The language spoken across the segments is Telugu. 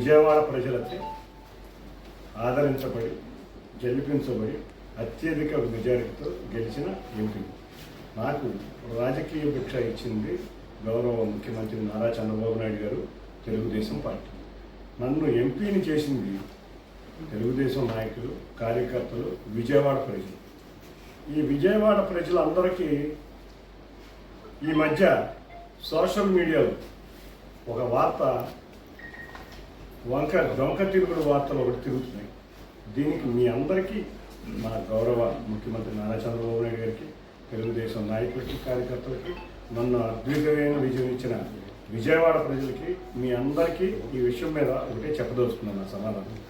విజయవాడ ప్రజలచే ఆదరించబడి గెలిపించబడి అత్యధిక మెజారిటీతో గెలిచిన ఎంపీ. నాకు రాజకీయ భిక్ష ఇచ్చింది గౌరవ ముఖ్యమంత్రి నారా చంద్రబాబు నాయుడు గారు తెలుగుదేశం పార్టీ. నన్ను ఎంపీని చేసింది తెలుగుదేశం నాయకులు కార్యకర్తలు విజయవాడ ప్రజలు. ఈ విజయవాడ ప్రజలందరికీ ఈ మధ్య సోషల్ మీడియాలో ఒక వార్త వంక దొంక తిరుగుడు వార్తలు ఒకటి తిరుగుతున్నాయి. దీనికి మీ అందరికీ మా గౌరవ ముఖ్యమంత్రి నారా చంద్రబాబు నాయుడు గారికి తెలుగుదేశం నాయకులకి కార్యకర్తలకి నన్ను అద్భుతమైన విజయం ఇచ్చిన విజయవాడ ప్రజలకి మీ అందరికీ ఈ విషయం మీద ఒకటే చెప్పదలుచుకున్నాను నా సమాధానం.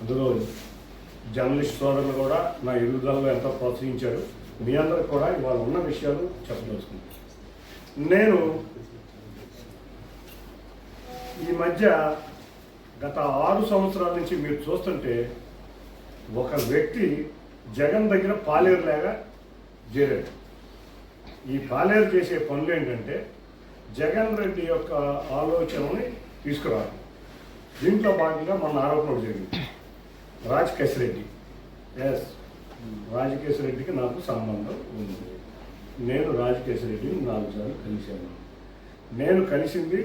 అందులో జర్నలిస్ట్ సోదరులు కూడా నా ఎదుగుదలలో ఎంతో ప్రోత్సహించారు. మీ అందరికి కూడా ఇవాళ ఉన్న విషయాలు చెప్పదలుచుకున్నాను. నేను ఈ మధ్య గత ఆరు సంవత్సరాల నుంచి మీరు చూస్తుంటే ఒక వ్యక్తి జగన్ దగ్గర పాలేరులాగా చేరాడు. ఈ పాలేరు చేసే పనులు ఏంటంటే జగన్ రెడ్డి యొక్క ఆలోచనని తీసుకురావడం దీంట్లో భాగంగా మన ఆరోపణలు జరిగింది. రాజ్ రెడ్డి. ఎస్ రాజకేశ్ రెడ్డికి నాకు సంబంధం ఉంది. నేను రాజకేశ్ రెడ్డిని నాలుగు సార్లు కలిశాను. నేను కలిసింది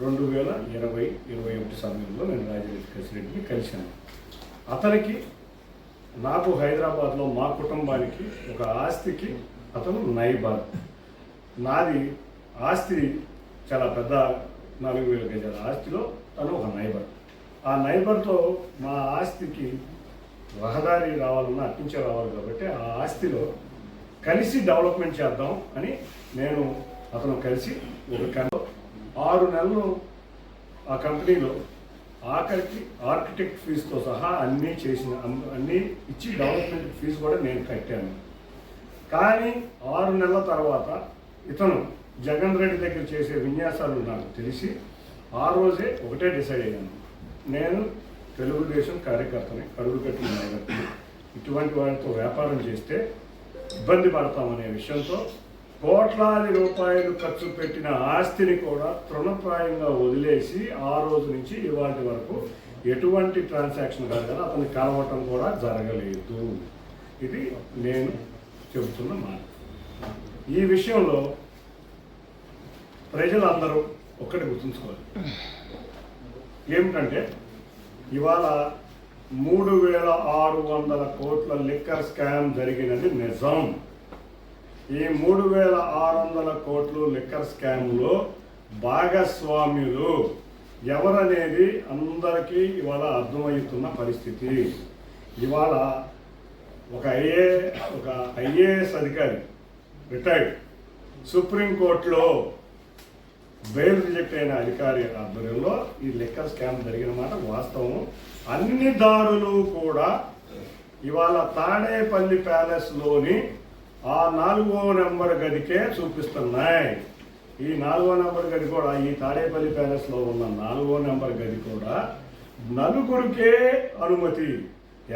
రెండు వేల ఇరవై ఇరవై ఒకటి సమయంలో నేను రాజేష్ రెడ్డిని కలిశాను. అతనికి నాకు హైదరాబాద్లో మా కుటుంబానికి ఒక ఆస్తికి అతను నైబర్. నాది ఆస్తి చాలా పెద్ద నాలుగు వేల గజాల ఆస్తిలో తను ఒక నైబర్. ఆ నైబర్తో మా ఆస్తికి రహదారి రావాలన్నా అర్పించే రావాలి కాబట్టి ఆ ఆస్తిలో కలిసి డెవలప్మెంట్ చేద్దాం అని నేను అతను కలిసి ఒక ఆరు నెలలు ఆ కంపెనీలో ఆఖరికి ఆర్కిటెక్ట్ ఫీజుతో సహా అన్నీ చేసిన అన్నీ ఇచ్చి డెవలప్మెంట్ ఫీజు కూడా నేను కట్టాను. కానీ ఆరు నెలల తర్వాత ఇతను జగన్ రెడ్డి దగ్గర చేసే విన్యాసాలు నాకు తెలిసి ఆ రోజే ఒకటే డిసైడ్ అయ్యాను. నేను తెలుగుదేశం కార్యకర్తని కరువు కట్టిన నాయకుడిని ఇటువంటి వారితో వ్యాపారం చేస్తే ఇబ్బంది పడతామనే విషయంతో కోట్లాది రూపాయలు ఖర్చు పెట్టిన ఆస్తిని కూడా తృణప్రాయంగా వదిలేసి ఆ రోజు నుంచి ఇవాటి వరకు ఎటువంటి ట్రాన్సాక్షన్ కాదు కదా అతన్ని కలవటం కూడా జరగలేదు. ఇది నేను చెబుతున్న మాట. ఈ విషయంలో ప్రజలందరూ ఒక్కటి గుర్తుంచుకోవాలి. ఏమిటంటే ఇవాళ మూడు వేల ఆరు వందల కోట్ల లిక్కర్ స్కామ్ జరిగినది నిజం. ఈ మూడు వేల ఆరు వందల కోట్లు లిక్కర్ స్కామ్లో భాగస్వామ్యులు ఎవరనేది అందరికీ ఇవాళ అర్థమవుతున్న పరిస్థితి. ఇవాళ ఒక ఐఏ ఒక ఐఏఎస్ అధికారి రిటైర్డ్. సుప్రీంకోర్టులో బెయిల్ రిజెక్ట్ అయిన అధికారి ఆధ్వర్యంలో ఈ లెక్కర్ స్కామ్ జరిగిన మాట వాస్తవం. అన్ని దారులు కూడా ఇవాళ తాడేపల్లి ప్యాలెస్లోని ఆ నాలుగో నెంబర్ గదికే చూపిస్తున్నాయి. ఈ నాలుగో నెంబర్ గది కూడా ఈ తాడేపల్లి ప్యాలెస్లో ఉన్న నాలుగో నెంబర్ గది కూడా నలుగురికే అనుమతి.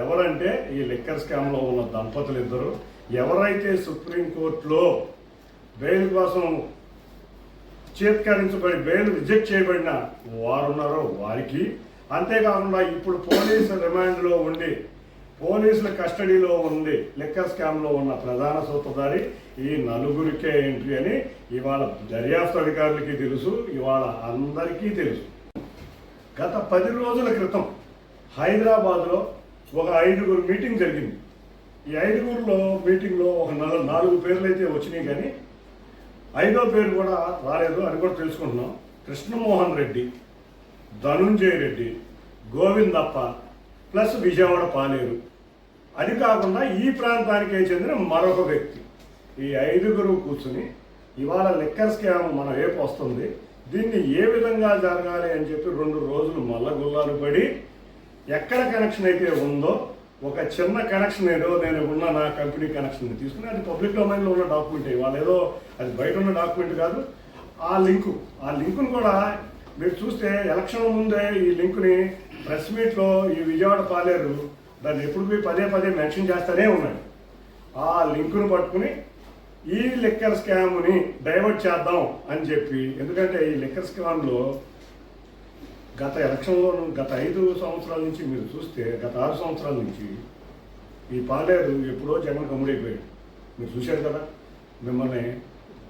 ఎవరంటే ఈ లిక్కర్ స్కామ్లో ఉన్న దంపతులు ఇద్దరు. ఎవరైతే సుప్రీంకోర్టులో బెయిల్ కోసం చేత్కరించబడి బెయిల్ రిజెక్ట్ చేయబడిన వారున్నారో వారికి అంతేకాకుండా ఇప్పుడు పోలీసు రిమాండ్లో ఉండి పోలీసుల కస్టడీలో ఉంది లిక్కర్ స్కామ్లో ఉన్న ప్రధాన సూత్రధారి ఈ నలుగురికే ఏంటి అని ఇవాళ దర్యాప్తు అధికారులకి తెలుసు ఇవాళ అందరికీ తెలుసు. గత పది రోజుల క్రితం హైదరాబాద్లో ఒక ఐదుగురు మీటింగ్ జరిగింది. ఈ ఐదుగురులో మీటింగ్లో ఒక నలు నాలుగు పేర్లు అయితే వచ్చినాయి కానీ ఐదో పేరు కూడా రాలేదు అని కూడా తెలుసుకుంటున్నాం. కృష్ణమోహన్ రెడ్డి ధనుంజయ రెడ్డి గోవిందప్ప ప్లస్ విజయవాడ పాలేరు. అది కాకుండా ఈ ప్రాంతానికే చెందిన మరొక వ్యక్తి. ఈ ఐదుగురు కూర్చుని ఇవాళ లిక్కర్ స్కామ్ మన వైపు వస్తుంది. దీన్ని ఏ విధంగా జరగాలి అని చెప్పి రెండు రోజులు మల్లగుల్లాలు పడి ఎక్కడ కనెక్షన్ అయితే ఉందో ఒక చిన్న కనెక్షన్ ఏదో నేను ఉన్న నా కంపెనీ కనెక్షన్ తీసుకుని అది పబ్లిక్ డొమైన్లో ఉన్న డాక్యుమెంట్ వాళ్ళు ఏదో అది బయట ఉన్న డాక్యుమెంట్ కాదు. ఆ లింకు ఆ లింకును కూడా మీరు చూస్తే ఎలక్షన్ ముందే ఈ లింకుని ప్రెస్ మీట్లో ఈ విజయవాడ పాలేరు దాన్ని ఎప్పుడు పోయి పదే పదే మెన్షన్ చేస్తూనే ఉన్నాడు. ఆ లింకును పట్టుకుని ఈ లిక్కర్ స్కామ్ని డైవర్ట్ చేద్దాం అని చెప్పి ఎందుకంటే ఈ లిక్కర్ స్కామ్లో గత ఎలక్షన్లోనూ గత ఐదు సంవత్సరాల నుంచి మీరు చూస్తే గత ఆరు సంవత్సరాల నుంచి ఈ పాలేరు ఎప్పుడో జగన్ కమ్ముడైపోయాడు మీరు చూశారు కదా మిమ్మల్ని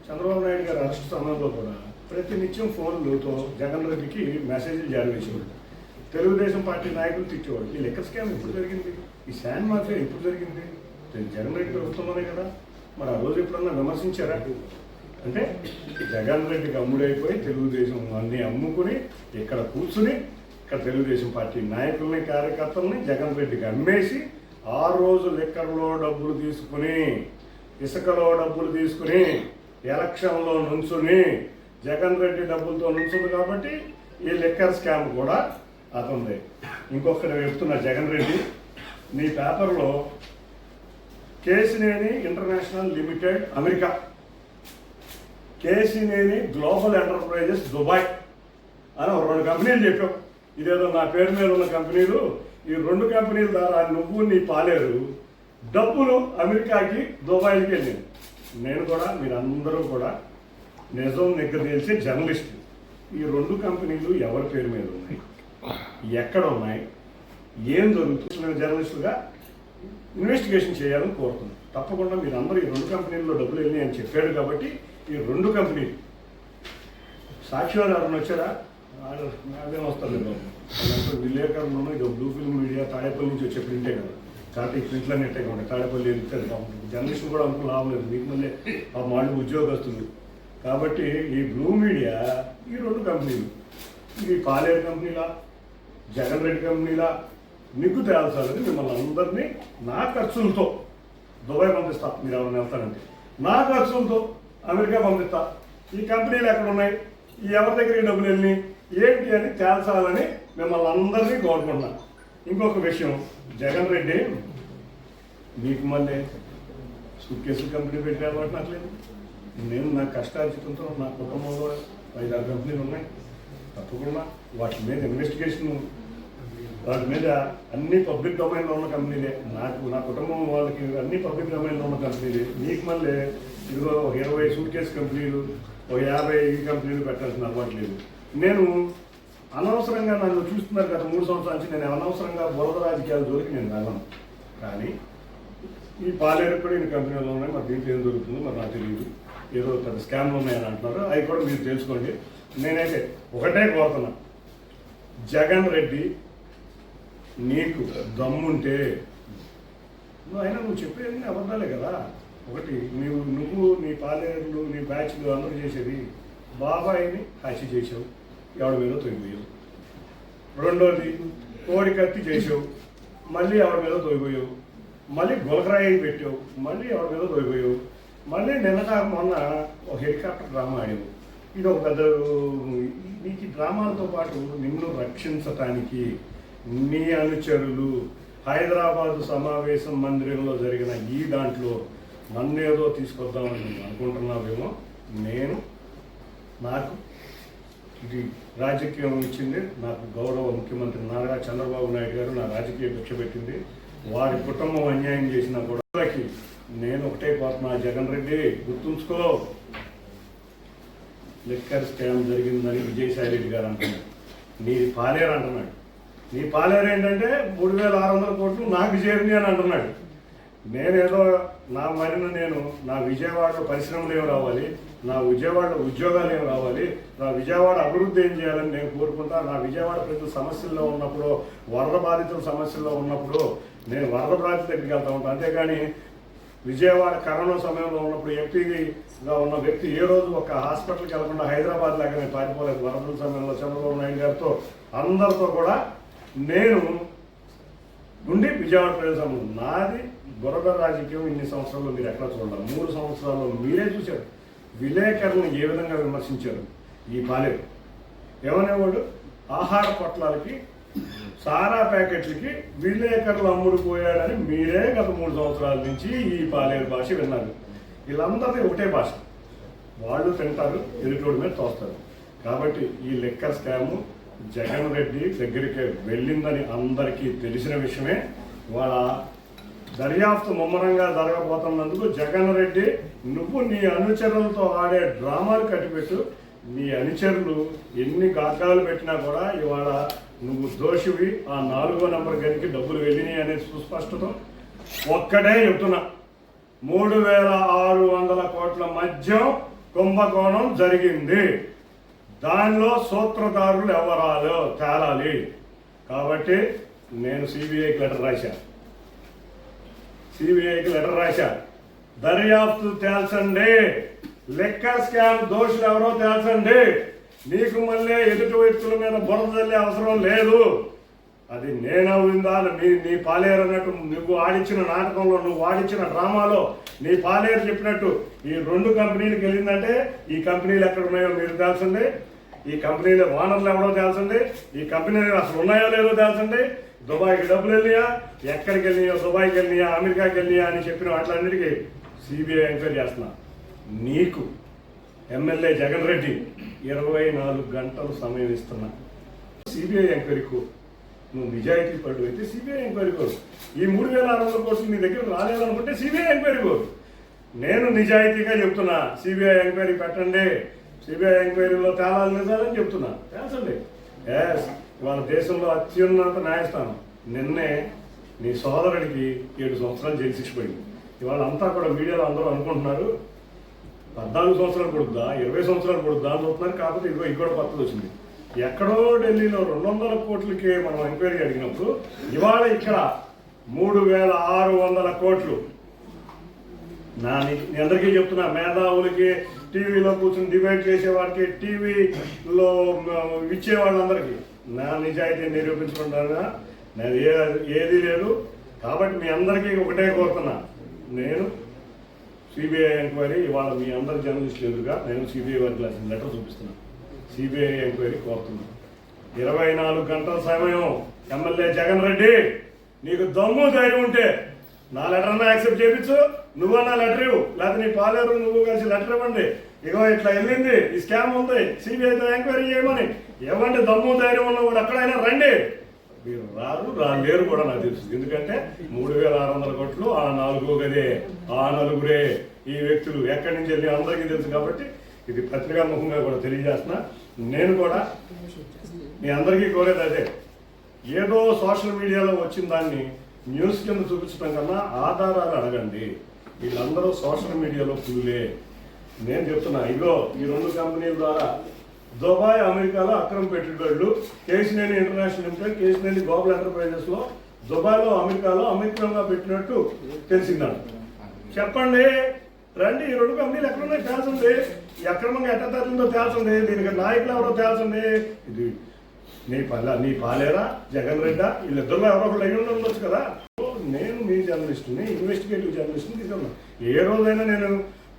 చంద్రబాబు నాయుడు గారి అరెస్ట్ సమయంలో కూడా ప్రతి నిత్యం ఫోన్లతో జగన్ రెడ్డికి మెసేజ్లు జారీ చేసేవాడు తెలుగుదేశం పార్టీ నాయకులు తిట్టేవాడు ఈ లెక్క స్కామ్ ఎప్పుడు జరిగింది? ఈ శాండ్ మాఫియా ఎప్పుడు జరిగింది? జగన్ రెడ్డి ప్రభుత్వంలోనే కదా? మరి ఆ రోజు ఎప్పుడన్నా విమర్శించారా? అంటే జగన్ రెడ్డికి అమ్ముడైపోయి తెలుగుదేశం అన్ని అమ్ముకుని ఇక్కడ కూర్చుని ఇక్కడ తెలుగుదేశం పార్టీ నాయకుల్ని కార్యకర్తల్ని జగన్ రెడ్డికి అమ్మేసి ఆ రోజు లెక్కర్లో డబ్బులు తీసుకుని ఇసుకలో డబ్బులు తీసుకుని ఎలక్షన్లో నుంచుని జగన్ రెడ్డి డబ్బులతో నుంచుంది కాబట్టి ఈ లెక్కర్ స్కామ్ కూడా అతనిది ఇంకొకటి చెప్తున్నా జగన్ రెడ్డి నీ పేపర్లో Kesineni international limited America Kesineni global enterprises Dubai అని ఒక రెండు కంపెనీలు చెప్పావు. ఇదేదో నా పేరు మీద ఉన్న కంపెనీలు. ఈ రెండు కంపెనీల ద్వారా నువ్వు నీ పాలేరు డబ్బులు అమెరికాకి దుబాయ్కి వెళ్ళింది. నేను కూడా మీరందరూ కూడా నిజం నిగ్గ తెలిసి జర్నలిస్ట్ ఈ రెండు కంపెనీలు ఎవరి పేరు మీద ఉన్నాయి? ఎక్కడ ఉన్నాయి ఏం జరుగుతుంది జర్నలిస్టులుగా ఇన్వెస్టిగేషన్ చేయాలని కోరుతుంది తప్పకుండా మీరు అందరూ ఈ రెండు కంపెనీల్లో డబ్బులు వెళ్ళి అని చెప్పాడు కాబట్టి ఈ రెండు కంపెనీలు. సాక్షివారు ఎవరైనా వచ్చారా? వాళ్ళు నాకేం వస్తారు బాబు. వాళ్ళంతా విలేకరులను బ్లూ ఫిల్మ్ మీడియా తాడేపల్లి నుంచి వచ్చే ప్రింటే కదా. కాబట్టి ఈ ప్రింట్లన్నీ ఎట్టే ఉంటాయి. తాడేపల్లి వెళ్తారు జర్నలిస్ట్ కూడా అనుకుని లాభం లేదు. మీకు మళ్ళీ ఆ వాళ్ళు ఉద్యోగస్తులు. కాబట్టి ఈ బ్లూ మీడియా ఈ రెండు కంపెనీలు. ఇది పాలేరు కంపెనీలా జగన్ రెడ్డి కంపెనీలా మీకు తేల్చాలని మిమ్మల్ని అందరినీ నా ఖర్చులతో దుబాయ్ పంపిస్తా. మీరు ఎవరైనా వెళ్తారంటే. నా ఖర్చులతో అమెరికా పంపిస్తా. ఈ కంపెనీలు ఎక్కడ ఉన్నాయి? ఈ ఎవరి దగ్గర ఈ డబ్బులు వెళ్ళి ఏంటి అని తేల్చాలని మిమ్మల్ని అందరినీ కోరుకుంటున్నా. ఇంకొక విషయం జగన్ రెడ్డి మీకు మళ్ళీ సుట్కేసులు కంపెనీ పెట్టారు నాకు లేదు. నేను నా కష్టార్జితంతో నా కుటుంబంలో ఐదారు కంపెనీలు ఉన్నాయి. తప్పకుండా వాటి మీద ఇన్వెస్టిగేషన్ వాటి మీద అన్ని పబ్లిక్ డొమైన్లో ఉన్న కంపెనీలే నాకు నా కుటుంబం వాళ్ళకి అన్ని పబ్లిక్ డొమైన్లో ఉన్న కంపెనీలే మీకు మళ్ళీ ఇదిగో ఒక ఇరవై సూట్ కేసు కంపెనీలు ఒక యాభై ఈ కంపెనీలు పెట్టాల్సిన అలవాటు లేదు. నేను అనవసరంగా నన్ను చూస్తున్నారు గత మూడు సంవత్సరాల నుంచి. నేను అనవసరంగా బురద రాజకీయాలు జోలికి నేను వెళ్ళను కానీ ఈ పాలేరు కూడా ఈ కంపెనీలో ఉన్నాయి. మరి దీంట్లో ఏం దొరుకుతుందో మరి నాకు తెలియదు ఏదో పెద్ద స్కామ్లు ఉన్నాయని అంటున్నారు. అవి కూడా మీరు తెలుసుకోండి. నేనైతే ఒకటే కోరుతున్నా. జగన్ రెడ్డి నీకు దమ్ముంటే నువ్వు అయినా నువ్వు చెప్పేది అబద్ధాలే కదా. ఒకటి నువ్వు నువ్వు నీ పాలేరులు నీ బ్యాచ్లు అందరూ చేసేది బాబాయిని హత్య చేసావు ఎవడి మీద తొలిపోయావు రెండోది కోడి కత్తి చేసావు మళ్ళీ ఎవడి మీద తోయిపోయావు మళ్ళీ గులకరాయి పెట్టావు. మళ్ళీ ఎవడి మీద తోయిపోయావు మళ్ళీ నిన్నట మొన్న ఒక హెలికాప్టర్ డ్రామా ఆడావు. ఇది ఒక పెద్ద నీకు డ్రామాలతో పాటు నిన్ను రక్షించటానికి నీ అనుచరులు హైదరాబాదు సమావేశం మందిరంలో జరిగిన ఈ దాంట్లో నన్నేదో తీసుకొద్దామని అనుకుంటున్నావేమో నేను నాకు ఇది రాజకీయం ఇచ్చింది నాకు గౌరవ ముఖ్యమంత్రి నారా చంద్రబాబు నాయుడు గారు నా రాజకీయ భిక్ష పెట్టింది వారి కుటుంబం అన్యాయం చేసిన కూడా నేను ఒకటే కోరుతున్నా జగన్ రెడ్డి గుర్తుంచుకో. లిక్కర్ స్కామ్ జరిగిందని విజయసాయి రెడ్డి గారు అంటున్నాడు. నీది పాలేరు అంటున్నాడు. నీ పాలేరు ఏంటంటే మూడు వేల ఆరు వందల కోట్లు నాకు చేరింది అని అంటున్నాడు. నేనేదో నా మరిన నేను నా విజయవాడలో పరిశ్రమలు ఏం రావాలి నా విజయవాడలో ఉద్యోగాలు ఏం రావాలి నా విజయవాడ అభివృద్ధి ఏం చేయాలని నేను కోరుకుంటా నా విజయవాడ ప్రజలు సమస్యల్లో ఉన్నప్పుడు వరద బాధితుల సమస్యల్లో ఉన్నప్పుడు నేను వరద బాధిత దగ్గరికి వెళ్తా ఉంటాను అంతేగాని విజయవాడ కరోనా సమయంలో ఉన్నప్పుడు ఎంపీగా ఉన్న వ్యక్తి ఏ రోజు ఒక హాస్పిటల్కి వెళ్ళకుండా హైదరాబాద్ లాగానే పారిపోలేదు. వరదల సమయంలో చంద్రబాబు నాయుడు గారితో అందరితో కూడా నేను నుండి విజయవాడ ప్రదేశం నాది బురద రాజకీయం ఇన్ని సంవత్సరాల్లో మీరు ఎక్కడ చూడాలి మూడు సంవత్సరాల్లో మీరే చూశారు. విలేకరులను ఏ విధంగా విమర్శించారు? ఈ బాలేరు ఏమనేవాడు ఆహార పొట్లాలకి సారా ప్యాకెట్లకి విలేకరులు అమ్ముడు పోయాడని మీరే గత మూడు సంవత్సరాల నుంచి ఈ పాలేరు భాష విన్నారు. వీళ్ళందరిది ఒకటే భాష. వాళ్ళు తింటారు ఎదుటోడి మీద తోస్తారు. కాబట్టి ఈ లెక్కర్ స్కాము జగన్ రెడ్డి దగ్గరికి వెళ్ళిందని అందరికీ తెలిసిన విషయమే. వాళ్ళ దర్యాప్తు ముమ్మరంగా జరగబోతున్నందుకు జగన్ రెడ్డి నువ్వు నీ అనుచరులతో ఆడే డ్రామాలు కట్టిపెట్టు. నీ అనుచరులు ఎన్ని గాకాలు పెట్టినా కూడా ఇవాళ నువ్వు దోషివి. ఆ నాలుగో నంబర్ గదికి డబ్బులు వెళ్ళినాయి అనే సుస్పష్టత. ఒక్కటే చెప్తున్నా. మూడు వేల ఆరు వందల కోట్ల మధ్య కుంభకోణం జరిగింది. దానిలో సూత్రధారులు ఎవరాలో తేలాలి. కాబట్టి నేను సిబిఐకి లెటర్ రాశాను సిబిఐకి లెటర్ రాశా. దర్యాప్తు తేల్చండి. లెక్క స్కామ్ దోషులు ఎవరో తెలుసండి. నీకు మళ్ళీ ఎదుటి వ్యక్తుల మీద బురద చల్లే అవసరం లేదు. అది నేనవుందా నీ నీ పాలేరు అన్నట్టు నువ్వు ఆడించిన నాటకంలో నువ్వు ఆడించిన డ్రామాలో నీ పాలేరు చెప్పినట్టు ఈ రెండు కంపెనీలకు వెళ్ళిందంటే ఈ కంపెనీలు ఎక్కడ ఉన్నాయో మీరు తెలుసండి. ఈ కంపెనీలో ఓనర్లు ఎవడో తెలుసండి. ఈ కంపెనీలు అసలు ఉన్నాయో లేదో తెలుసండి. దుబాయ్కి డబ్బులు వెళ్ళినా ఎక్కడికి వెళ్ళినాయో? దుబాయ్కి వెళ్ళినాయా? అమెరికాకి వెళ్ళినాయా అని చెప్పిన వాటిలన్నిటికీ సిబిఐ ఎంక్వైరీ చేస్తున్నా. నీకు ఎమ్మెల్యే జగన్ రెడ్డి ఇరవై నాలుగు గంటలు సమయం ఇస్తున్నా. సిబిఐ ఎంక్వైరీకు నువ్వు నిజాయితీ పడు అయితే సిబిఐ ఎంక్వైరీ కోరు. ఈ మూడు వేల ఆరు వందల కోట్లు నీ దగ్గర రాలేదనుకుంటే సిబిఐ ఎంక్వైరీ కోరు. నేను నిజాయితీగా చెప్తున్నా సిబిఐ ఎంక్వైరీ పెట్టండి. సిబిఐ ఎంక్వైరీలో తేలాలు నిజాలని చెప్తున్నా. తెలుసండి ఎస్ ఇవాళ దేశంలో అత్యున్నత న్యాయస్థానం. నిన్నే నీ సోదరుడికి ఏడు సంవత్సరాలు జైలు శిక్ష పోయింది. ఇవాళ అంతా కూడా మీడియాలో అందరూ అనుకుంటున్నారు పద్నాలుగు సంవత్సరాలు పడుద్దా? ఇరవై సంవత్సరాలు పడుద్దా అని చూస్తున్నారు కాకపోతే ఇదిగో ఇది కూడా కొత్తది వచ్చింది. ఎక్కడో ఢిల్లీలో రెండు వందల కోట్లకి మనం ఎంక్వైరీ అడిగినప్పుడు ఇవాళ ఇక్కడ మూడు వేల ఆరు వందల కోట్లు. నా ని- నేను అందరికీ చెప్తున్నా మేధావులకి టీవీలో కూర్చొని డిబేట్ చేసేవాడికి టీవీలో ఇచ్చే వాళ్ళందరికీ నా నిజాయితీ నిరూపించుకుంటానా? నేను ఏ ఏది లేదు. కాబట్టి మీ అందరికీ ఒకటే కోరుతున్నా. నేను సిబిఐ ఎంక్వైరీ ఇవాళ మీ అందరి జర్నలిస్టులు ఎదురుగా నేను సిబిఐ వారికి రాసిన లెటర్ చూపిస్తున్నాను సిబిఐ ఎంక్వైరీ కోరుతున్నాను ఇరవై నాలుగు గంటల సమయం ఎమ్మెల్యే జగన్ రెడ్డి నీకు దమ్ము ధైర్యం ఉంటే నా లెటర్ అన్నా యాక్సెప్ట్ చేయించు. నువ్వు అన్నా లెటర్ ఇవ్వు. లేకపోతే నీ పాలేరు నువ్వు కలిసి లెటర్ ఇవ్వండి. ఇగో ఇట్లా వెళ్ళింది. ఈ స్కామ్ ఉంది. సిబిఐతో ఎంక్వైరీ చేయమని. ఇవ్వండి దమ్ము ధైర్యం ఉన్న కూడా ఎక్కడైనా రండి. మీరు రారు రాలేరు కూడా నాకు తెలుసు. ఎందుకంటే మూడు వేల ఆరు వందల కోట్లు ఆ నాలుగు గదే ఆ నలుగురే ఈ వ్యక్తులు. ఎక్కడి నుంచి వెళ్ళి అందరికీ తెలుసు కాబట్టి ఇది పత్రికా ముఖంగా కూడా తెలియజేస్తున్నా. నేను కూడా మీ అందరికీ కోరేది అదే. ఏదో సోషల్ మీడియాలో వచ్చిన దాన్ని న్యూస్ కింద చూపించడం కన్నా ఆధారాలు అడగండి. వీళ్ళందరూ సోషల్ మీడియాలో పూలే నేను చెప్తున్నా ఇగో ఈ రెండు కంపెనీల ద్వారా దుబాయ్ అమెరికాలో అక్రమ పెట్టుబడులు. Kesineni international limited Kesineni global ఎంటర్ప్రైజెస్లో దుబాయ్లో అమెరికాలో అమెరికంగా పెట్టినట్టు తెలిసిందంట. చెప్పండి రండి ఈ రెండు కంపెనీలు ఎక్కడున్నాయి తేల్చండి. ఈ అక్రమంగా ఎట్ట తరలిందో తేల్చండి. దీనికి నాయకులు ఎవరో తేల్చండి. ఇది నీ పల్ల నీ పాలేరా? జగన్ రెడ్డా? వీళ్ళిద్దరిలో ఎవరో ఒకళ్ళు అయ్యి ఉండొచ్చు కదా. నేను మీ జర్నలిస్ట్ని ఇన్వెస్టిగేటివ్ జర్నలిస్ట్ని తీసుకున్నాను. ఏ రోజైనా నేను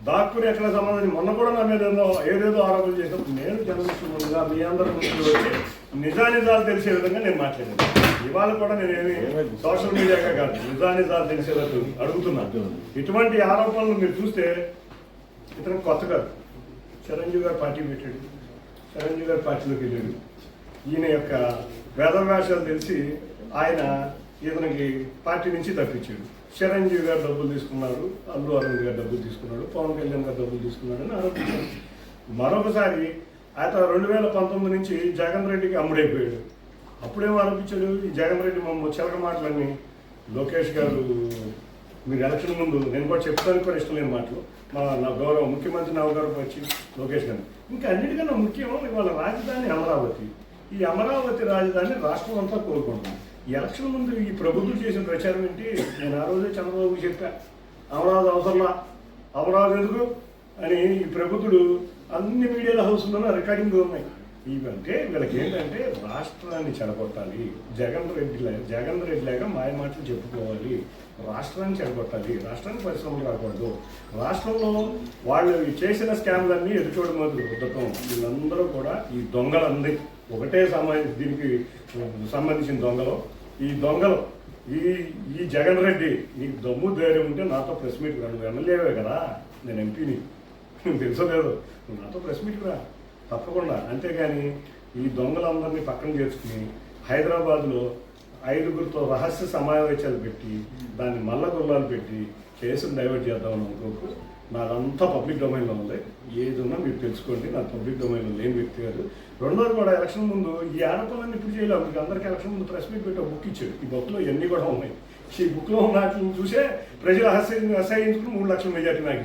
దాక్కుని ఎక్కడ సంబంధించి మొన్న కూడా నా మీద ఏదో ఏదేదో ఆరోపణ చేసినప్పుడు నేను జర్నలిస్ట్ మీ అందరి ముందు వచ్చి నిజానిజాలు తెలిసే విధంగా నేను మాట్లాడాను. ఇవాళ కూడా నేనేమి సోషల్ మీడియాగా కాదు నిజానిజాలు తెలిసేటట్టు అడుగుతున్నాను ఇటువంటి ఆరోపణలు మీరు చూస్తే ఇతను కొత్త కాదు. చిరంజీవి గారు పార్టీ పెట్టాడు. చిరంజీవి గారు పార్టీలోకి వెళ్ళాడు. ఈయన యొక్క వేదవ్యాసాలు తెలిసి ఆయన ఇతనికి పార్టీ నుంచి తప్పించాడు. చిరంజీవి గారు డబ్బులు తీసుకున్నాడు అల్లు అరవింద్ గారు డబ్బులు తీసుకున్నాడు పవన్ కళ్యాణ్ గారు డబ్బులు తీసుకున్నాడు అని ఆరోపించారు. మరొకసారి అయితే రెండు వేల పంతొమ్మిది నుంచి జగన్ రెడ్డికి అమ్ముడైపోయాడు. అప్పుడేం ఆరోపించాడు? ఈ జగన్ రెడ్డి మమ్మ చిలక మాటలన్నీ లోకేష్ గారు మీరు ఎలక్షన్ ముందు నేను కూడా చెప్తాను కూడా ఇష్టం లేని మాటలు. మా నా గౌరవ ముఖ్యమంత్రి నా వచ్చి లోకేష్ గారు ఇంకా అన్నిటికన్నా ముఖ్యం ఇవాళ రాజధాని అమరావతి. ఈ అమరావతి రాజధాని రాష్ట్రం అంతా కోరుకుంటుంది. ఎలక్షన్ ముందు ఈ ప్రభుత్వం చేసిన ప్రచారం ఏంటి? నేను ఆ రోజే చంద్రబాబు చెప్పా. అమరావతి అవసరంలా. అమరావతి ఎందుకు? అని ఈ ప్రభుత్వుడు అన్ని మీడియాల హౌస్లోనూ రికార్డింగ్ ఉన్నాయి. ఇవంటే వీళ్ళకి ఏంటంటే రాష్ట్రాన్ని చెడగొట్టాలి. జగన్ రెడ్డి జగన్ రెడ్డి లాగా మాయ మాటలు చెప్పుకోవాలి. రాష్ట్రాన్ని చెడగొట్టాలి. రాష్ట్రానికి పరిశ్రమలు రాకూడదు. రాష్ట్రంలో వాళ్ళు చేసిన స్కామ్లన్నీ ఎదుర్కోవడం మీద రుద్దటం వీళ్ళందరూ కూడా ఈ దొంగలందరి ఒకటే సంబంధించి దీనికి సంబంధించిన దొంగలు. ఈ దొంగలు ఈ ఈ జగన్ రెడ్డి నీకు దమ్ము ధైర్యం ఉంటే నాతో ప్రెస్ మీట్ రా. నువ్వు ఎమ్మెల్యేవే కదా నేను ఎంపీని. నువ్వు తెలుసలేదు నువ్వు నాతో ప్రెస్ మీట్ రా. తప్పకుండా. అంతేగాని ఈ దొంగలందరినీ పక్కన చేర్చుకుని హైదరాబాద్లో ఐదుగురితో రహస్య సమావేశాలు పెట్టి దాన్ని మల్ల గుర్రాలు పెట్టి కేసును డైవర్ట్ చేద్దామని అనుకోకు నాదంతా పబ్లిక్ డొమైన్లో ఉంది. ఏది ఉన్నా మీరు తెలుసుకోండి. నాకు పబ్లిక్ డొమైన్లో లేని వ్యక్తి కాదు. రెండోది కూడా ఎలక్షన్ ముందు ఈ ఆరోపణలన్నీ ఇప్పుడు చేయలేము. మీకు అందరికీ ఎలక్షన్ ముందు ప్రెస్ మీట్ పెట్టి బుక్ ఇచ్చాడు. ఈ బుక్లో ఇవన్నీ కూడా ఉన్నాయి. ఈ బుక్లో ఉన్న చూసే ప్రజలు అసహ్యం అసహ్యించుకుని మూడు లక్షల మెజార్టీ నాకు